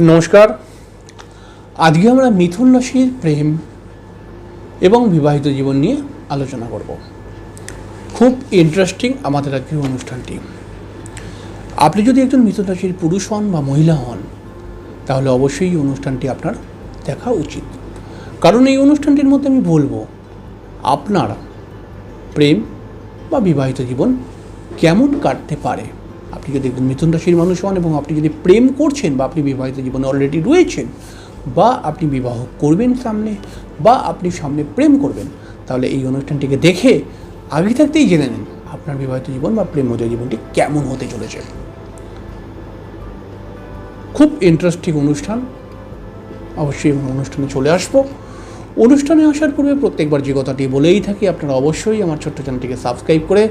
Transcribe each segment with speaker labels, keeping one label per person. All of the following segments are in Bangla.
Speaker 1: নমস্কার। আজকে আমরা মিথুন রাশির প্রেম এবং বিবাহিত জীবন নিয়ে আলোচনা করব। খুব ইন্টারেস্টিং আমাদের আজকের অনুষ্ঠানটি। আপনি যদি একজন মিথুন রাশির পুরুষ হন বা মহিলা হন, তাহলে অবশ্যই এই অনুষ্ঠানটি আপনার দেখা উচিত। কারণ এই অনুষ্ঠানটির মধ্যে আমি বলব, আপনার প্রেম বা বিবাহিত জীবন কেমন কাটতে পারে? আপনি যদি একজন মিথুন রাশির মানুষ হন এবং আপনি যদি প্রেম করছেন বা আপনি বিবাহিত জীবনে অলরেডি রয়েছেন বা আপনি বিবাহ করবেন সামনে বা আপনি সামনে প্রেম করবেন, তাহলে এই অনুষ্ঠানটিকে দেখে আগে থাকতেই জেনে নিন আপনার বিবাহিত জীবন বা প্রেমময় জীবনটি কেমন হতে চলেছে। খুব ইন্টারেস্টিং অনুষ্ঠান। অবশ্যই অনুষ্ঠানে চলে আসব। অনুষ্ঠানে আসার পূর্বে প্রত্যেকবার যে কথাটি বলেই থাকি, আপনারা অবশ্যই আমার ছোট্ট চ্যানেলটিকে সাবস্ক্রাইব করে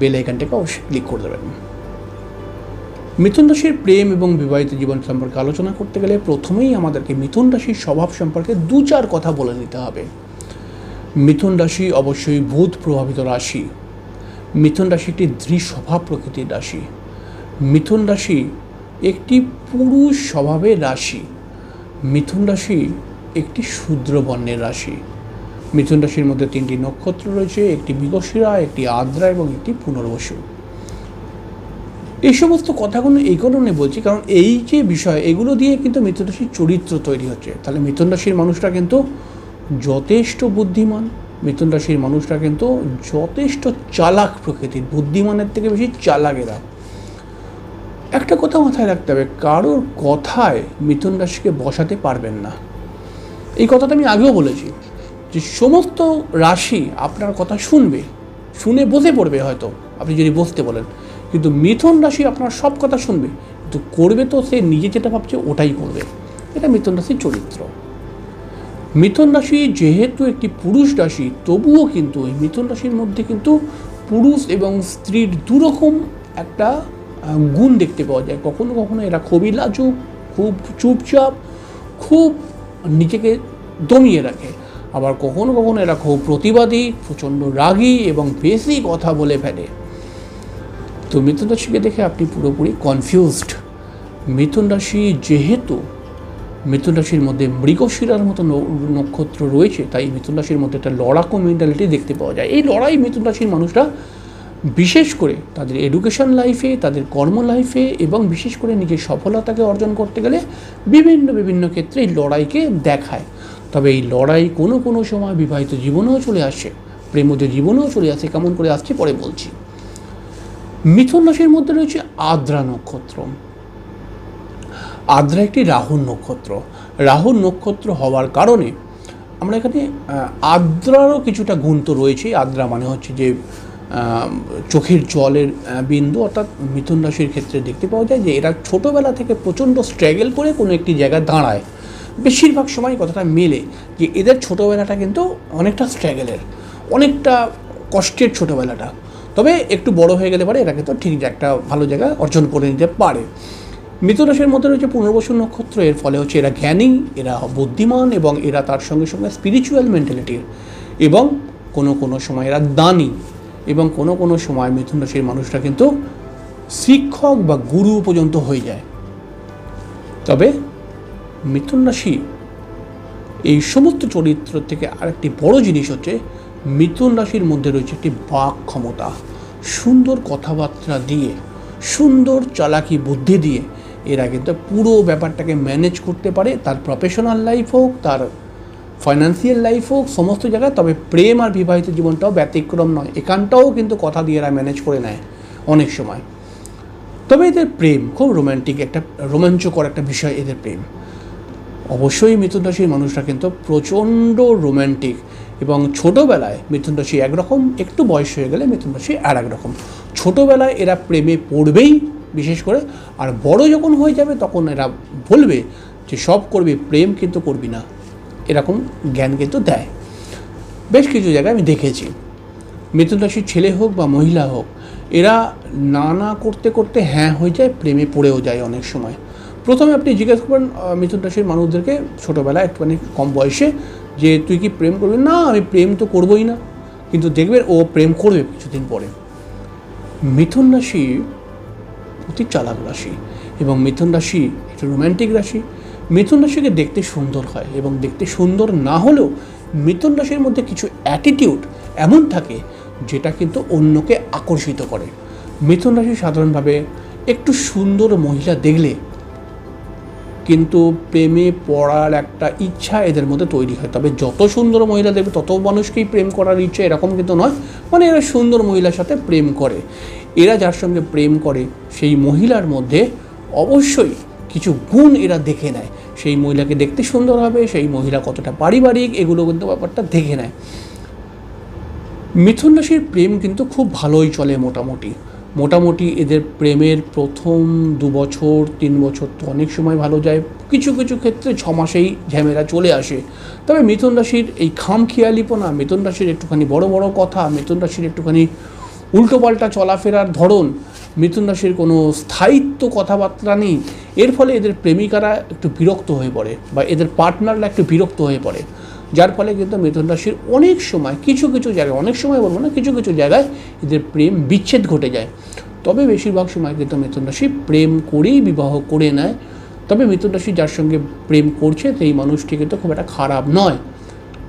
Speaker 1: বেল আইকনটাকে অবশ্যই ক্লিক করে দেবেন। মিথুন রাশির প্রেম এবং বিবাহিত জীবন সম্পর্কে আলোচনা করতে গেলে প্রথমেই আমাদেরকে মিথুন রাশির স্বভাব সম্পর্কে দু চার কথা বলে নিতে হবে। মিথুন রাশি অবশ্যই ভূত প্রভাবিত রাশি। মিথুন রাশি একটি দৃঢ় স্বভাব প্রকৃতির রাশি। মিথুন রাশি একটি পুরুষ স্বভাবের রাশি। মিথুন রাশি একটি শূদ্র বর্ণের রাশি। মিথুন রাশির মধ্যে তিনটি নক্ষত্র রয়েছে, একটি মৃগশিরা, একটি আদ্রা এবং একটি পুনর্বসু। এই সমস্ত কথাগুলো এই কারণে বলছি, কারণ এই যে বিষয়, এগুলো দিয়ে কিন্তু মিথুন রাশির চরিত্র তৈরি হচ্ছে। তাহলে মিথুন রাশির মানুষরা কিন্তু যথেষ্ট বুদ্ধিমান মিথুন রাশির মানুষরা কিন্তু যথেষ্ট চালাক প্রকৃতির, বুদ্ধিমানের থেকে বেশি চালাক এরা একটা কথা মাথায় রাখতে হবে, কারোর কথায় মিথুন রাশিকে বসাতে পারবেন না। এই কথাটা আমি আগেও বলেছি, যে সমস্ত রাশি আপনার কথা শুনবে, শুনে বসে পড়বে হয়তো, আপনি যদি বসতে বলেন। কিন্তু মিথুন রাশি আপনার সব কথা শুনবে, কিন্তু করবে তো সে নিজে যেটা ভাবছে ওটাই করবে। এটা মিথুন রাশির চরিত্র। মিথুন রাশি যেহেতু একটি পুরুষ রাশি, তবুও কিন্তু এই মিথুন রাশির মধ্যে কিন্তু পুরুষ এবং স্ত্রীর দুরকম একটা গুণ দেখতে পাওয়া যায়। কখনো কখনো এরা খুবই লাজুক, খুব চুপচাপ, খুব নিজেকে দমিয়ে রাখে। আবার কখনো কখনো এরা খুব প্রতিবাদী, প্রচণ্ড রাগী এবং বেশি কথা বলে ফেলে। তো মিথুন রাশিকে দেখে আপনি পুরোপুরি কনফিউজড মিথুন রাশি যেহেতু মিথুন রাশির মধ্যে মৃগশিরার মতো নক্ষত্র রয়েছে, তাই মিথুন রাশির মধ্যে একটা লড়াকু মেন্টালিটি দেখতে পাওয়া যায়। এই লড়াই মিথুন রাশির মানুষরা বিশেষ করে তাদের এডুকেশন লাইফে তাদের কর্ম লাইফে এবং বিশেষ করে নিজের সফলতাকে অর্জন করতে গেলে বিভিন্ন বিভিন্ন ক্ষেত্রে এই লড়াইকে দেখায়। তবে এই লড়াই কোনো কোনো সময় বিবাহিত জীবনেও চলে আসে প্রেমজ জীবনেও চলে আসে, কেমন করে আসছে পরে বলছি। মিথুন রাশির মধ্যে রয়েছে আদ্রা নক্ষত্র। আদ্রা একটি রাহুর নক্ষত্র। রাহুর নক্ষত্র হওয়ার কারণে আমরা এখানে আদ্রারও কিছুটা গুণ তো রয়েছেই। আদ্রা মানে হচ্ছে যে চোখের জলের বিন্দু। অর্থাৎ মিথুন রাশির ক্ষেত্রে দেখতে পাওয়া যায় যে, এরা ছোটোবেলা থেকে প্রচণ্ড স্ট্রাগল করে কোনো একটি জায়গায় দাঁড়ায়। বেশিরভাগ সময় কথাটা মেলে যে, এদের ছোটোবেলাটা কিন্তু অনেকটা স্ট্রাগলের অনেকটা কষ্টের ছোটোবেলাটা। তবে একটু বড় হয়ে গেলে পারে এরা কিন্তু ঠিক একটা ভালো জায়গা অর্জন করে নিতে পারে। মৃত রাশির মধ্যে রয়েছে পুনর্বসু নক্ষত্র, এর ফলে হচ্ছে এরা জ্ঞানী, এরা বুদ্ধিমান এবং এরা তার সঙ্গে সঙ্গে স্পিরিচুয়াল মেন্টালিটির এবং কোনো কোনো সময় এরা দানি এবং কোনো কোনো সময় মিথুন রাশির মানুষরা কিন্তু শিক্ষক বা গুরু পর্যন্ত হয়ে যায়। তবে মিথুন রাশি এই সমস্ত চরিত্র থেকে আরেকটি বড় জিনিস হচ্ছে মিথুন রাশির মধ্যে রয়েছে একটি বাক ক্ষমতা। সুন্দর কথাবার্তা দিয়ে, সুন্দর চালাকি বুদ্ধি দিয়ে এরা কিন্তু পুরো ব্যাপারটাকে ম্যানেজ করতে পারে। তার প্রফেশনাল লাইফ হোক, তার ফাইন্যান্সিয়াল লাইফ হোক, সমস্ত জায়গায়। তবে প্রেম আর বিবাহিত জীবনটাও ব্যতিক্রম নয়। এখানটাও কিন্তু কথা দিয়ে এরা ম্যানেজ করে নেয় অনেক সময়। তবে এদের প্রেম খুব রোমান্টিক একটা, রোমাঞ্চকর একটা বিষয় এদের প্রেম। অবশ্যই মিথুন রাশির মানুষরা কিন্তু প্রচণ্ড রোম্যান্টিক এবং ছোটোবেলায় মিথুন রাশি একরকম, একটু বয়স হয়ে গেলে মিথুন রাশি আর এক রকম ছোটোবেলায় এরা প্রেমে পড়বেই, বিশেষ করে, আর বড় যখন হয়ে যাবে তখন এরা বলবে যে, সব করবি, প্রেম কিন্তু করবি না। এরকম জ্ঞান কিন্তু দেয়। বেশ কিছু জায়গায় আমি দেখেছি। মিথুন রাশির ছেলে হোক বা মহিলা হোক, এরা না না করতে করতে হ্যাঁ হয়ে যায়, প্রেমে পড়েও যায় অনেক সময়। প্রথমে আপনি জিজ্ঞেস করবেন মিথুন রাশির মানুষদেরকে ছোটোবেলায় একটুখানি কম বয়সে, যে তুই কি প্রেম করবি? না, আমি প্রেম তো করবোই না। কিন্তু দেখবেন ও প্রেম করবে কিছুদিন পরে। মিথুন রাশি অতি চালাক রাশি এবং মিথুন রাশি একটা রোম্যান্টিক রাশি। মিথুন রাশিকে দেখতে সুন্দর হয় এবং দেখতে সুন্দর না হলেও মিথুন রাশির মধ্যে কিছু অ্যাটিটিউড এমন থাকে যেটা কিন্তু অন্যকে আকর্ষিত করে। মিথুন রাশি সাধারণভাবে একটু সুন্দর মহিলা দেখলে কিন্তু প্রেমে পড়ার একটা ইচ্ছা এদের মধ্যে তৈরি হয়। তবে যত সুন্দর মহিলা দেখবে, তত মানুষকেই প্রেম করার ইচ্ছা এরকম কিন্তু নয়। মানে এরা সুন্দর মহিলার সাথে প্রেম করে। এরা যার সঙ্গে প্রেম করে, সেই মহিলার মধ্যে অবশ্যই কিছু গুণ এরা দেখে নেয়। সেই মহিলাকে দেখতে সুন্দর হবে, সেই মহিলা কতটা পারিবারিক, এগুলো কিন্তু ব্যাপারটা দেখে নেয়। মিথুন রাশির প্রেম কিন্তু খুব ভালোই চলে মোটামুটি। মোটামুটি এদের প্রেমের প্রথম দু বছর, তিন বছর তো অনেক সময় ভালো যায়। কিছু কিছু ক্ষেত্রে ছ মাসেই ঝামেলা চলে আসে। তবে মিথুন রাশির এই খাম খেয়ালিপনা মিথুন রাশির একটুখানি বড় বড় কথা, মিথুন রাশির একটুখানি উল্টোপাল্টা চলাফেরার ধরন, মিথুন রাশির কোনো স্থায়িত্ব কথাবার্তা নেই। এর ফলে এদের প্রেমিকারা একটু বিরক্ত হয়ে পড়ে বা এদের পার্টনাররা একটু বিরক্ত হয়ে পড়ে। যার ফলে কিন্তু মিথুন রাশির অনেক সময়, কিছু কিছু জায়গায়, অনেক সময় বলব না, কিছু কিছু জায়গায় এদের প্রেম বিচ্ছেদ ঘটে যায়। তবে বেশিরভাগ সময় কিন্তু মিথুন রাশি প্রেম করেই বিবাহ করে নেয়। তবে মিথুন রাশি যার সঙ্গে প্রেম করছে, সেই মানুষটি কিন্তু খুব একটা খারাপ নয়।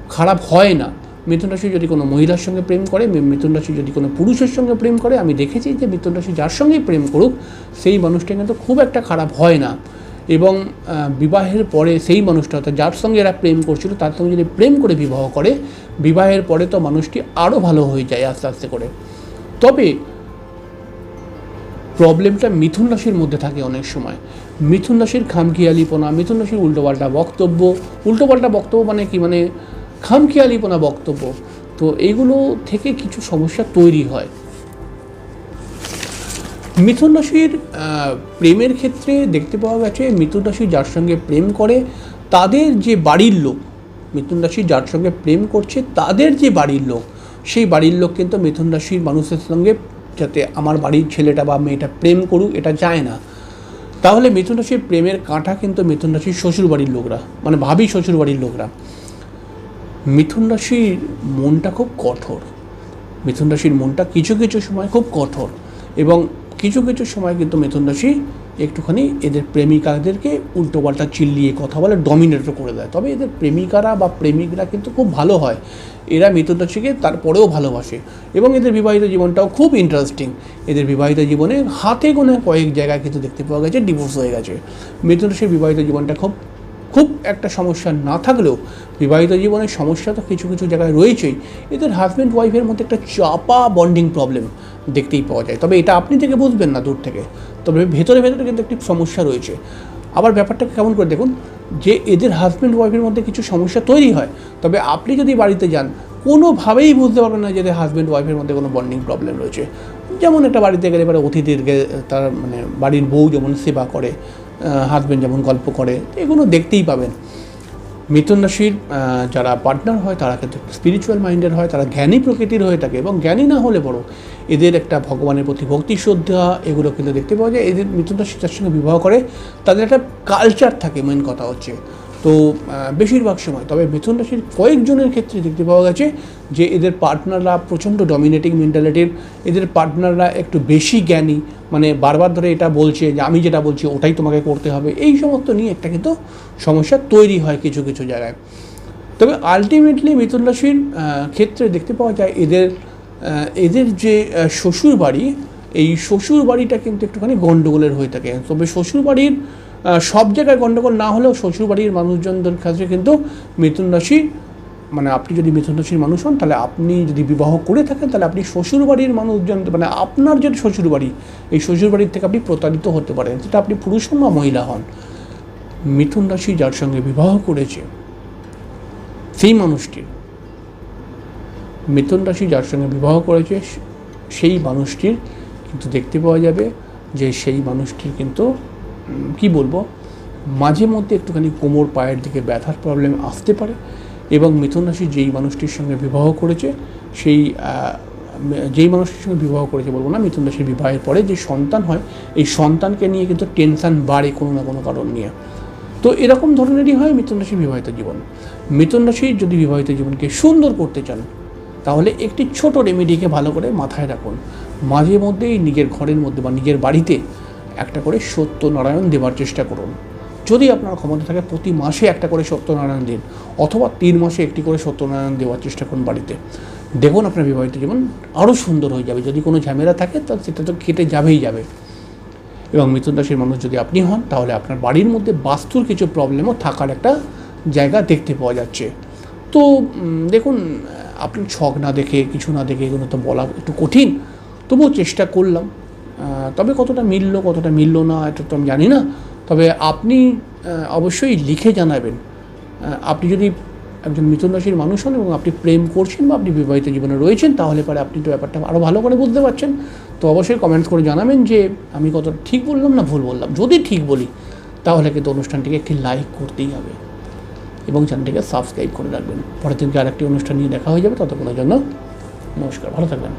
Speaker 1: খারাপ হয় না। মিথুন রাশি যদি কোনো মহিলার সঙ্গে প্রেম করে মিথুন রাশি যদি কোনো পুরুষের সঙ্গে প্রেম করে, আমি দেখেছি যে মিথুন রাশি যার সঙ্গেই প্রেম করুক, সেই মানুষটা কিন্তু খুব একটা খারাপ হয় না। এবং বিবাহের পরে সেই মানুষটা অর্থাৎ যার সঙ্গে এরা প্রেম করছিল, তার সঙ্গে যদি প্রেম করে বিবাহ করে, বিবাহের পরে তো মানুষটি আরও ভালো হয়ে যায় আস্তে আস্তে করে। তবে প্রবলেমটা মিথুন রাশির মধ্যে থাকে অনেক সময়। মিথুন রাশির খামখেয়ালিপনা, মিথুন রাশির উল্টোপাল্টা বক্তব্য। উল্টোপাল্টা বক্তব্য মানে কি? মানে খামখেয়ালিপনা বক্তব্য। তো এইগুলো থেকে কিছু সমস্যা তৈরি হয়। মিথুন রাশির প্রেমের ক্ষেত্রে দেখতে পাওয়া গেছে, মিথুন রাশি যার সঙ্গে প্রেম করে, তাদের যে বাড়ির লোক, মিথুন রাশি যার সঙ্গে প্রেম করছে, তাদের যে বাড়ির লোক, সেই বাড়ির লোক কিন্তু মিথুন রাশির মানুষের সঙ্গে যাতে আমার বাড়ির ছেলেটা বা মেয়েটা প্রেম করুক, এটা চায় না। তাহলে মিথুন রাশির প্রেমের কাঁটা কিন্তু মিথুন রাশির শ্বশুর বাড়ির লোকরা মানে ভাবি শ্বশুর বাড়ির লোকরা। মিথুন রাশির মনটা খুব কঠোর। মিথুন রাশির মনটা কিছু কিছু সময় খুব কঠোর এবং কিছু কিছু সময় কিন্তু মিথুন রাশি একটুখানি এদের প্রেমিকাদেরকে উল্টোপাল্টা চিল্লিয়ে কথা বলে ডমিনেটও করে দেয়। তবে এদের প্রেমিকারা বা প্রেমিকরা কিন্তু খুব ভালো হয়। এরা মিথুন রাশিকে তারপরেও ভালোবাসে। এবং এদের বিবাহিত জীবনটাও খুব ইন্টারেস্টিং এদের বিবাহিত জীবনে হাতে গোনা কয়েক জায়গায় কিন্তু দেখতে পাওয়া গেছে ডিভোর্স হয়ে গেছে। মিথুন রাশির বিবাহিত জীবনটা খুব খুব একটা সমস্যা না থাকলেও বিবাহিত জীবনের সমস্যা তো কিছু কিছু জায়গায় রয়েছেই, এদের হাজব্যান্ড ওয়াইফের মধ্যে একটা চাপা বন্ডিং প্রবলেম দেখতেই পাওয়া যায়। তবে এটা আপনি থেকে বুঝবেন না দূর থেকে। তবে ভেতরে ভেতরে কিন্তু একটি সমস্যা রয়েছে। আবার ব্যাপারটাকে কেমন করে দেখুন, যে এদের হাজব্যান্ড ওয়াইফের মধ্যে কিছু সমস্যা তৈরি হয়, তবে আপনি যদি বাড়িতে যান, কোনোভাবেই বুঝতে পারবেন না যে এদের হাজব্যান্ড ওয়াইফের মধ্যে কোনো বন্ডিং প্রবলেম রয়েছে। যেমন একটা বাড়িতে গেলে এবারে অতিথিদেরকে তার মানে বাড়ির বউ যেমন সেবা করে হাজব্যান্ড যেমন গল্প করে এগুলো দেখতেই পাবেন। মিথুন রাশির যারা পার্টনার হয়, তারা কিন্তু স্পিরিচুয়াল মাইন্ডের হয়, তারা জ্ঞানী প্রকৃতির হয়ে থাকে এবং জ্ঞানী না হলে বড়। এদের একটা ভগবানের প্রতি ভক্তি, শ্রদ্ধা, এগুলো কিন্তু দেখতে পাওয়া যায়। এদের মিথুন রাশি যার সঙ্গে বিবাহ করে, তাদের একটা কালচার থাকে মেন কথা হচ্ছে। তো বেশিরভাগ সময়, তবে মিথুন রাশির কয়েকজনের ক্ষেত্রে দেখতে পাওয়া গেছে যে এদের পার্টনাররা প্রচণ্ড ডমিনেটিং মেন্টালিটির এদের পার্টনাররা একটু বেশি জ্ঞানী মানে বারবার ধরে এটা বলছে যে, আমি যেটা বলছি ওটাই তোমাকে করতে হবে, এই সমস্ত নিয়ে একটা কিন্তু সমস্যা তৈরি হয় কিছু কিছু জায়গায়। তবে আলটিমেটলি মিথুন রাশির ক্ষেত্রে দেখতে পাওয়া যায় এদের এদের যে শ্বশুর বাড়ি এই শ্বশুর বাড়িটা কিন্তু একটুখানি গণ্ডগোলের হয়ে থাকে। তবে শ্বশুর বাড়ির সব জায়গায় গণ্ডগোল না হলেও শ্বশুরবাড়ির মানুষজনদের কাছে কিন্তু মিথুন রাশি মানে আপনি যদি মিথুন রাশির মানুষ হন, তাহলে আপনি যদি বিবাহ করে থাকেন, তাহলে আপনি শ্বশুরবাড়ির মানুষজন মানে আপনার যে শ্বশুরবাড়ি, এই শ্বশুরবাড়ির থেকে আপনি প্রতারিত হতে পারেন। সেটা আপনি পুরুষ হন বা মহিলা হন। মিথুন রাশি যার সঙ্গে বিবাহ করেছে, সেই মানুষটির, মিথুন রাশি যার সঙ্গে বিবাহ করেছে, সেই মানুষটির কিন্তু দেখতে পাওয়া যাবে যে সেই মানুষটির কিন্তু কি বলব, মাঝে মধ্যে একটুখানি কোমর পায়ের দিকে ব্যথার প্রবলেম আসতে পারে এবং মিথুন রাশি যেই মানুষটির সঙ্গে বিবাহ করেছে, সেই যেই মানুষটির সঙ্গে বিবাহ করেছে বলব না মিথুন রাশির বিবাহের পরে যে সন্তান হয়, এই সন্তানকে নিয়ে কিন্তু টেনশন বাড়ে কোনো না কোনো কারণ নিয়ে। তো এরকম ধরনেরই হয় মিথুন রাশির বিবাহিত জীবন। মিথুন রাশির যদি বিবাহিত জীবনকে সুন্দর করতে চান, তাহলে একটি ছোট রেমেডিকে ভালো করে মাথায় রাখুন। মাঝে মধ্যেই নিজের ঘরের মধ্যে বা নিজের বাড়িতে একটা করে সত্যনারায়ণ দেওয়ার চেষ্টা করুন। যদি আপনার ক্ষমতা থাকে প্রতি মাসে একটা করে সত্যনারায়ণ দিন, অথবা তিন মাসে একটি করে সত্যনারায়ণ দেওয়ার চেষ্টা করুন বাড়িতে। দেখুন আপনার বিবাহিত জীবন আরও সুন্দর হয়ে যাবে। যদি কোনো ঝামেলা থাকে তাহলে সেটা তো কেটে যাবেই যাবে। এবং মিথুন রাশির মানুষ যদি আপনি হন, তাহলে আপনার বাড়ির মধ্যে বাস্তুর কিছু প্রবলেমও থাকার একটা জায়গা দেখতে পাওয়া যাচ্ছে। তো দেখুন, আপনি ছক না দেখে, কিছু না দেখে এগুলো তো বলা একটু কঠিন। তবুও চেষ্টা করলাম। তবে কতটা মিলল কতটা মিলল না, এটা তো আমি জানি না। তবে আপনি অবশ্যই লিখে জানাবেন। আপনি যদি একজন মিথুন রাশির মানুষ হন এবং আপনি প্রেম করছেন বা আপনি বিবাহিত জীবনে রয়েছেন, তাহলে পরে আপনি তো ব্যাপারটা আরও ভালো করে বুঝতে পারছেন। তো অবশ্যই কমেন্টস করে জানাবেন যে, আমি কতটা ঠিক বললাম না ভুল বললাম। যদি ঠিক বলি, তাহলে কিন্তু অনুষ্ঠানটিকে একটি লাইক করতেই হবে। এবং চ্যানেলটিকে সাবস্ক্রাইব করে রাখবেন। পরের দিনকে আরেকটি অনুষ্ঠান নিয়ে দেখা হয়ে যাবে? ততক্ষণের জন্য নমস্কার, ভালো থাকবেন।